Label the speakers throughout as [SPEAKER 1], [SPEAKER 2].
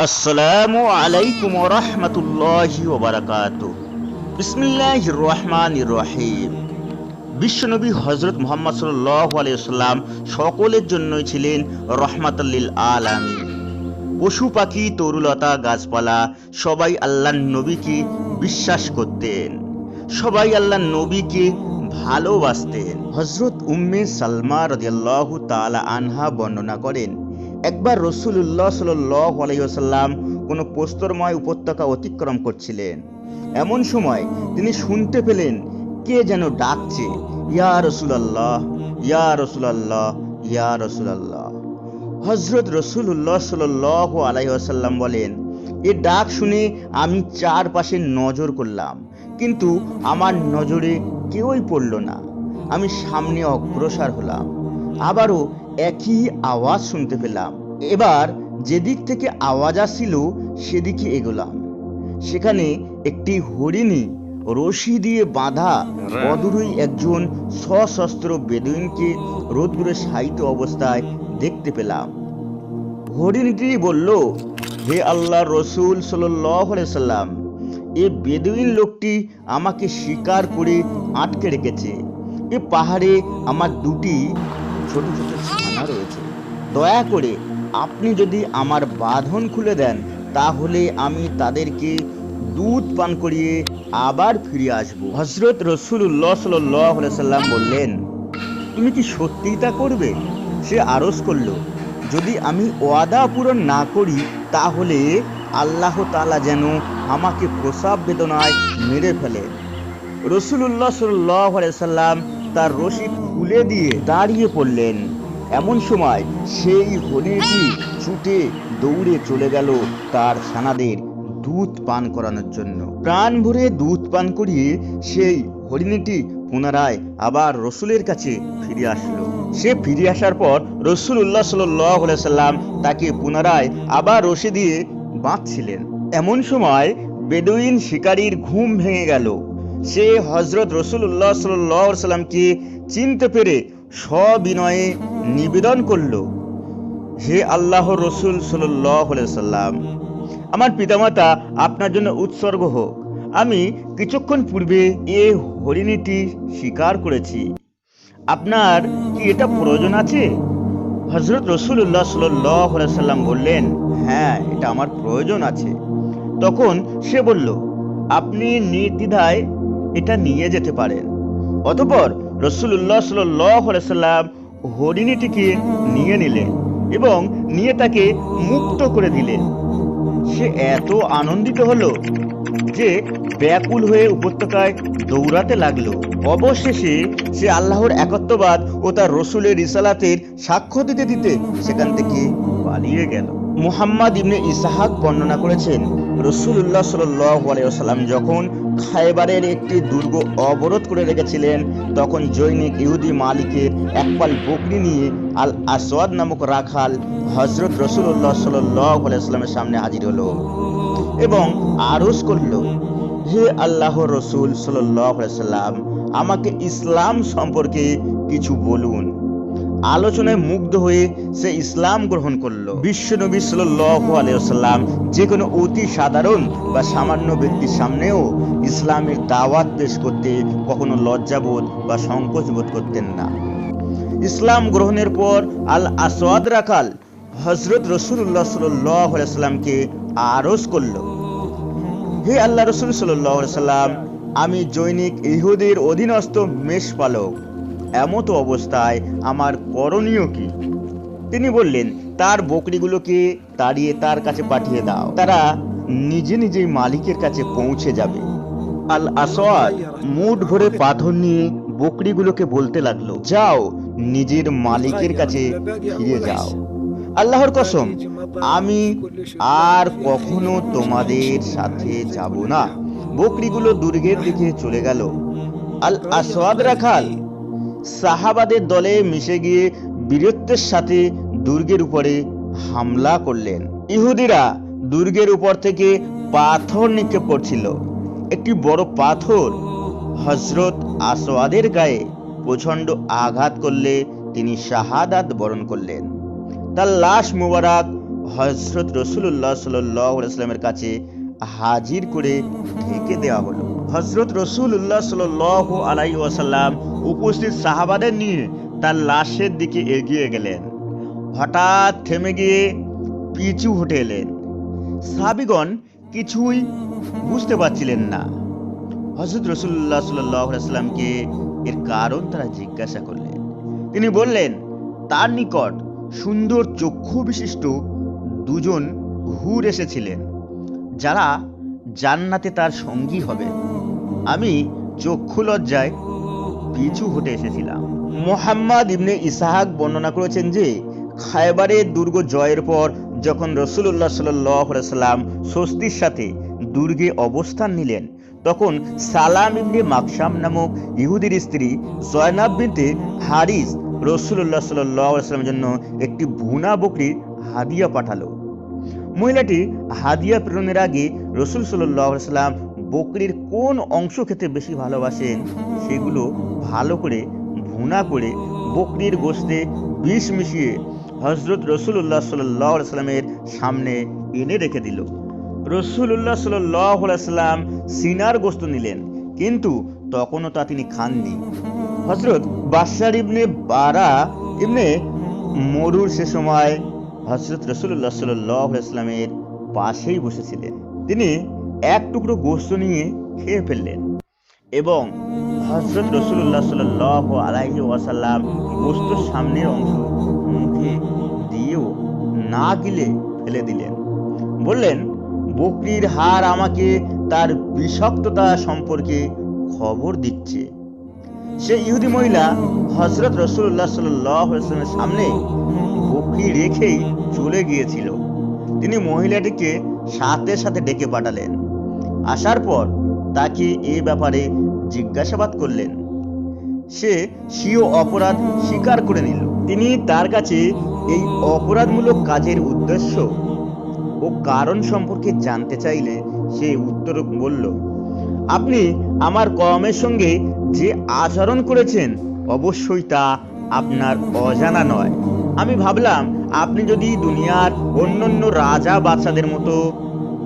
[SPEAKER 1] আসসালামু আলাইকুম রহমতুল্লাহি ওবরাকাত বিসমিল্লাহ রহমান রহিম। বিশ্বনবী হজরত মোহাম্মদ সাল্লাহ আলাইসাল্লাম সকলের জন্যই ছিলেন রহমাতাল্লিল আলামী পশু পাখি, তরুলতা, গাছপালা, সবাই আল্লাহ নবীকে বিশ্বাস করতেন। সবাই আল্লাহ নবীকে ভালোবাসতেন। হজরত উম্মে সালমা রদিয়াল্লাহু তালা আনহা বর্ণনা করেন একবার রসুল্লাহ সাল্লাহ আলাইসাল্লাম কোনো প্রস্তরময় উপত্যকা অতিক্রম করছিলেন। এমন সময় তিনি শুনতে পেলেন, কে যেন ডাকছে, ইয়া রসুলাল্লাহ ইয়া রসুলাল্লাহ ইয়া রসুলাল্লাহ। হজরত রসুল্লাহ সাল্লাহ আলাইসাল্লাম বলেন, এ ডাক শুনে আমি চারপাশে নজর করলাম, কিন্তু আমার নজরে কেউই পড়ল না। আমি সামনে অগ্রসর হলাম। আবারও একই আওয়াজ শুনতে পেলাম। এবার যেদিক থেকে আওয়াজ আসছিল সেদিকে এগোলাম। সেখানে একটি হরিণী রশি দিয়ে বাঁধা অদূরই একজন সশস্ত্র বেদুইনকে রোদ্দুরে সাহিত্য অবস্থায় দেখতে পেলাম। হরিণীটি বলল, হে আল্লাহ রসুল সাল্লাম, এ বেদুইন লোকটি আমাকে শিকার করে আটকে রেখেছে। এ পাহাড়ে আমার দুটি ছোট ছোট ছানা রয়েছে। দয়া করে আপনি যদি আমার বাঁধন খুলে দেন, তাহলে আমি তাদেরকে দুধ পান করিয়ে আবার ফিরে আসব। হজরত রসুল্লাহ সাল্লাম বললেন, তুমি কি সত্যিই তা করবে? সে আরজ করল, যদি আমি ওয়াদা পূরণ না করি, তাহলে আল্লাহ তালা যেন আমাকে প্রসাব বেদনায় মেরে ফেলে। রসুল্লাহ সাল্লাহ সাল্লাম তার রশি খুলে দিয়ে দাঁড়িয়ে পড়লেন। এমন সময় সেই হরিণটি ছুটে দৌড়ে চলে গেল তার সানাদের দুধ পান করানোর জন্য। প্রাণ ভরে দুধ পান করিয়ে সেই হরিণীটি পুনরায় আবার রসুলের কাছে ফিরে আসলো। সে ফিরে আসার পর রসুল্লাহ সাল্লাম তাকে পুনরায় আবার রশি দিয়ে বাঁধছিলেন। এমন সময় বেদুইন শিকারীর ঘুম ভেঙে গেল। সে হজরত রসুল্লাহ সাল্লামকে চিনতে পেরে সবিনয়ে নিবেদন করল, হে আল্লাহ রসুল সাল্লাম আমার পিতামাতা আপনার জন্য উৎসর্গ হোক। আমি কিছুক্ষণ পূর্বে এ হরিণীটি স্বীকার করেছি। আপনার কি এটা প্রয়োজন আছে? হজরত রসুল্লাহ সাল্লাম বললেন হ্যাঁ এটা আমার প্রয়োজন আছে। তখন সে বলল, আপনি নির্দ্বিধায় এটা নিয়ে যেতে পারেন অতপর রসুল্লাহ সাল্লাম হরিণীটিকে নিয়ে নিলেন এবং নিয়ে তাকে মুক্ত করে দিলেন। সে এত আনন্দিত হলো যে ব্যাকুল হয়ে উপত্যকায় দৌড়াতে লাগল। অবশেষে সে আল্লাহর একত্ববাদ ও তার রসুলের রিসালাতের সাক্ষ্য দিতে দিতে সেখান থেকে পালিয়ে গেল। মুহাম্মদ ইবনে ইসাহাক বর্ণনা করেছেন রসুল্লাহ সাল্লাম যখন খাইবারের একটি দুর্গ অবরোধ করে রেখেছিলেন, তখন জৈনিক ইহুদি মালিকের একপাল বকরি নিয়ে আল আসওয়াদ নামক রাখাল হজরত রসুল্লাহ সাল্লামের সামনে হাজির হলো এবং আরজ করল, হে আল্লাহ রসুল সাল্লাম আমাকে ইসলাম সম্পর্কে কিছু বলুন। আলোচনায় মুগ্ধ হয়ে সে ইসলাম গ্রহণ করল। বিশ্বনবী সাল্লাম যে কোনো অতি সাধারণ বা সামান্য ব্যক্তির সামনেও ইসলামের দাওয়াত পেশ করতে কখনো লজ্জাবোধ বা সংকোচ বোধ করতেন না। ইসলাম গ্রহণের পর আল আসওয়াদ রাখাল হজরত রসুল্লাহ সাল্লামকে আরজ করল। হে আল্লাহ রসুল সাল্লাম আমি জৈনিক ইহুদের অধীনস্থ মেষ পালক এমতো অবস্থায় আমার করণীয় কি? তিনি বললেন, তার বকরিগুলোকে তাড়িয়ে তার কাছে পাঠিয়ে দাও। তারা নিজে নিজেই মালিকের কাছে পৌঁছে যাবে। আল আসওয়াদ মুঠ ভরে পাথর নিয়ে বকরিগুলোকে বলতে লাগল, যাও, নিজের মালিকের কাছে ফিরে যাও। আল্লাহর কসম, আমি আর কখনো তোমাদের সাথে যাব না। বকরিগুলো দুর্গের দিকে চলে গেল। আল আসওয়াদ রাখাল সাহাবাদের দলে মিশে গিয়ে বীরত্বের সাথে দুর্গের উপরে হামলা করলেন। ইহুদিরা দুর্গের উপর থেকে পাথর নিক্ষেপ করছিল। একটি বড় পাথর হজরত আসওয়াদের গায়ে প্রচণ্ড আঘাত করলে তিনি শাহাদাত বরণ করলেন। তার লাশ মুবারক হজরত রসুল্লাহ সাল্লামের কাছে হাজির করে ঢেকে দেওয়া হলো। হজরত রসুল্লাহ সাল আলাই ওয়াসাল্লাম উপস্থিত সাহাবাদের নিয়ে তার লাশের দিকে এগিয়ে গেলেন। হঠাৎ থেমে গিয়ে পিছু হটে এলেন। সাবিগণ কিছুই বুঝতে পারছিলেন না। হজরত রসুল্লাহ সাল্লামকে এর কারণ তারা জিজ্ঞাসা করলেন। তিনি বললেন, তার নিকট সুন্দর চক্ষু বিশিষ্ট দুজন হুর এসেছিলেন, যারা জান্নাতে তার সঙ্গী হবে। আমি চক্ষু লজ্জায় পিছু হটে এসেছিলাম। মোহাম্মদ ইবনে ইসাহাক বর্ণনা করেছেন যে খায়বারের দুর্গ জয়ের পর যখন রসুল্লাহ সাল্লাম স্বস্তির সাথে দুর্গে অবস্থান নিলেন, তখন সালাম ইবনে মাকসাম নামক ইহুদির স্ত্রী জয়নাব বিনতে হারিস রসুল্লাহ সাল্লামের জন্য একটি ভুনা বকরি হাদিয়া পাঠালো। মহিলাটি হাদিয়া প্রেরণের আগে রসুল সাল্লাম বকরির কোন অংশ খেতে বেশি ভালোবাসেন সেগুলো ভালো করে ভুনা করে বকরির গোস্তে বিষ মিশিয়ে হজরত রসুল্লাহ সাল্লামের সামনে এনে রেখে দিল। রসুল্লাহ সাল্লাম সিনার গোস্ত নিলেন, কিন্তু তখনও তা তিনি খাননি। হজরত বাসার ইবনে বারা ইবনে মরুর সে সময় হজরত রসুল্লাহ সাল্লামের পাশেই বসেছিলেন। তিনি এক টুকরো গোস্ত নিয়ে খেয়ে ফেললেন এবং হজরত রসুল্লাহ সাল্লাহ আলাইহি ওয়াসাল্লাম গোস্তর সামনের অংশ মুখে দিয়েও না গিলে ফেলে দিলেন। বললেন, বকরির হার আমাকে তার বিষাক্ততা সম্পর্কে খবর দিচ্ছে। সে ইহুদি মহিলা হজরত রসুল্লাহ সাল্লামের সামনে বকরি রেখেই চলে গিয়েছিল। তিনি মহিলাটিকে সাথে সাথে ডেকে পাঠালেন। আসার পর তাকে এ ব্যাপারে জিজ্ঞাসাবাদ করলেন। সে স্বীয় অপরাধ স্বীকার করে নিল। তিনি তার কাছে এই অপরাধমূলক কাজের উদ্দেশ্য ও কারণ সম্পর্কে জানতে চাইলে সে উত্তর বলল, আপনি আমার কমের সঙ্গে যে আচরণ করেছেন, অবশ্যই তা আপনার অজানা নয়। আমি ভাবলাম আপনি যদি দুনিয়ার অন্যান্য রাজা বাচ্চাদের মতো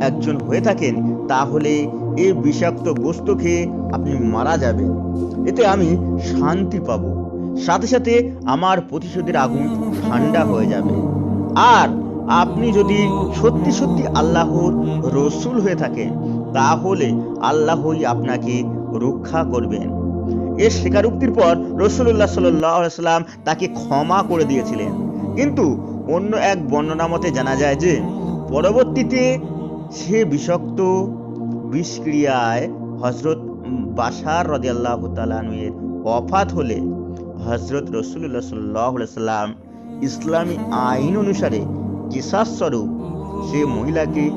[SPEAKER 1] একজন হয়ে থাকেন, তাহলে এই বিষাক্ত গোস্ত খেয়ে আপনি মারা যাবেন। এতে আমি শান্তি পাব। সাথে সাথে আমার প্রতিশোধের আগুন ঠান্ডা হয়ে যাবে। আর আপনি যদি সত্যি সত্যি আল্লাহর রসুল হয়ে থাকেন, তাহলে আল্লাহই আপনাকে রক্ষা করবেন। এর স্বীকারোক্তির পর রসুল্লাহ সাল্লাম তাকে ক্ষমা করে দিয়েছিলেন। কিন্তু অন্য এক বর্ণনা মতে জানা যায় যে, পরবর্তীতে সে বিষাক্ত বিষক্রিয়ায় হজরত বাসার রদিয়াল্লাহ তালানুয়ের অফাত হলে হজরত রসুল্লাহ সাল্লাহ সাল্লাম ইসলামী আইন অনুসারে কিসাস স্বরূপ সে মহিলাকে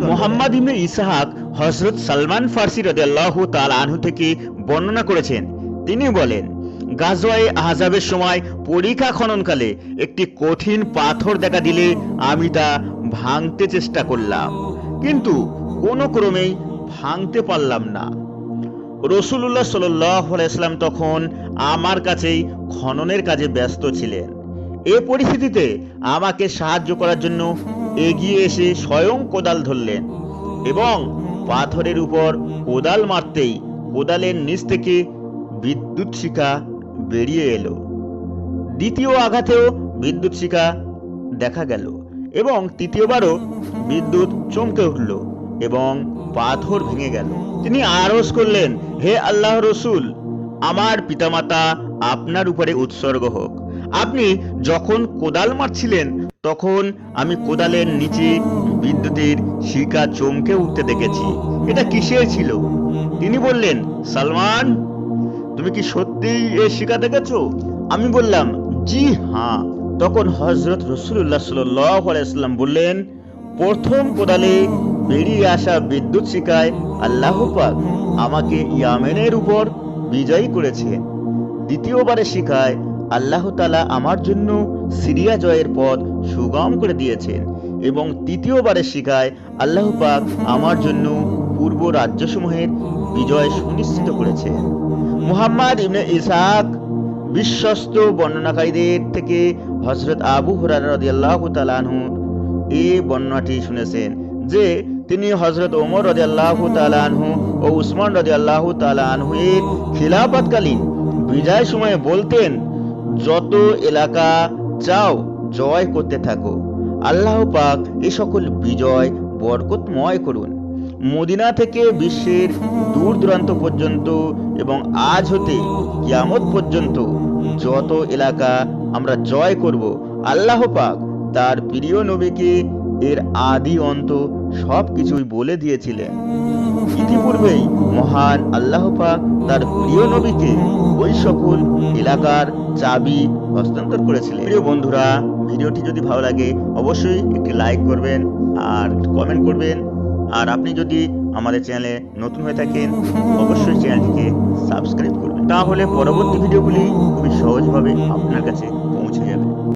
[SPEAKER 1] মোহাম্মদ ইবনে ইসাহাক হজরত সালমান ফার্সি রাদিয়াল্লাহু তাআলা আনহু থেকে বর্ণনা করেছেন। তিনি বলেন গাজওয়ায়ে আহজাবের সময় পরীক্ষা খননকালে একটি কঠিন পাথর দেখা দিলে আমি তা ভাঙতে চেষ্টা করলাম। কিন্তু কোনো ক্রমেই ভাঙতে পারলাম না। রসুল্লাহ সাল্লাম তখন আমার কাছেই খননের কাজে ব্যস্ত ছিলেন। এ পরিস্থিতিতে আমাকে সাহায্য করার জন্য এগিয়ে এসে স্বয়ং কোদাল ধরলেন এবং পাথরের উপর কোদাল মারতেই কোদালের নিচ থেকে বিদ্যুৎ শিখা বেরিয়ে এলো। দ্বিতীয় আঘাতেও বিদ্যুৎ শিখা দেখা গেল এবং তৃতীয়বারও বিদ্যুৎ চমকে উঠল এবং পাথর ভেঙে গেল। তিনি আরজ করলেন, হে আল্লাহ রসুল, আমার পিতামাতা আপনার উপরে উৎসর্গ হোক। আপনি যখন কোদাল মারছিলেন, তখন আমি কোদালের নিচে বিদ্যুতের শিকা চমকে উঠতে দেখেছি। এটা কিসের ছিল? তিনি বললেন, সালমান তুমি কি সত্যিই এই শিকা দেখেছ? আমি বললাম, জি হ্যাঁ তখন হজরত রসুল্লাহ সাল্লাম বললেন, প্রথম কোদালে বেরিয়ে আসা বিদ্যুৎ শিকায় আল্লাহ পাক আমাকে ইয়ামেনের উপর বিজয়ী করেছেন দ্বিতীয়বারে শিখায় আল্লাহ তালা আমার জন্য সিরিয়া জয়ের পথ সুগম করে দিয়েছেন। এবং তৃতীয়বারের শিখায় আল্লাহ পাক আমার জন্য পূর্ব রাজ্যসমূহের বিজয় সুনিশ্চিত করেছেন মুহাম্মদ ইবনে ইসাক বিশ্বস্ত বর্ণনাকারীদের থেকে হজরত আবু হুরার রাদিয়াল্লাহু তাআলা এই বর্ণনাটি শুনেছেন যে তিনি হজরত ওমর রদি আল্লাহ আনহু ও উসমান রদি আল্লাহ আনহু এর খিলাফতকালীন বিজয় সময়ে বলতেন, যত এলাকা চাও জয় করতে থাকো। আল্লাহ পাক এ সকল বিজয় বরকতময় করুন। মদিনা থেকে বিশ্বের দূর দূরান্ত পর্যন্ত এবং আজ হতে কিয়ামত পর্যন্ত যত এলাকা আমরা জয় করব, আল্লাহ পাক তার প্রিয় নবীকে এর আদি অন্ত সব কিছুই বলে দিয়েছিলেন। ইতিপূর্বেই মহান আল্লাহ পাক তার প্রিয় নবীকে ওই সকল এলাকার চাবি হস্তান্তর করেছিলেন। প্রিয় বন্ধুরা, ভিডিওটি যদি ভালো লাগে, অবশ্যই একটি লাইক করবেন আর কমেন্ট করবেন। আর আপনি যদি আমাদের চ্যানেলে নতুন হয়ে থাকেন, অবশ্যই চ্যানেলটিকে সাবস্ক্রাইব করবেন। তাহলে পরবর্তী ভিডিওগুলি খুবই সহজভাবে আপনার কাছে পৌঁছে যাবে।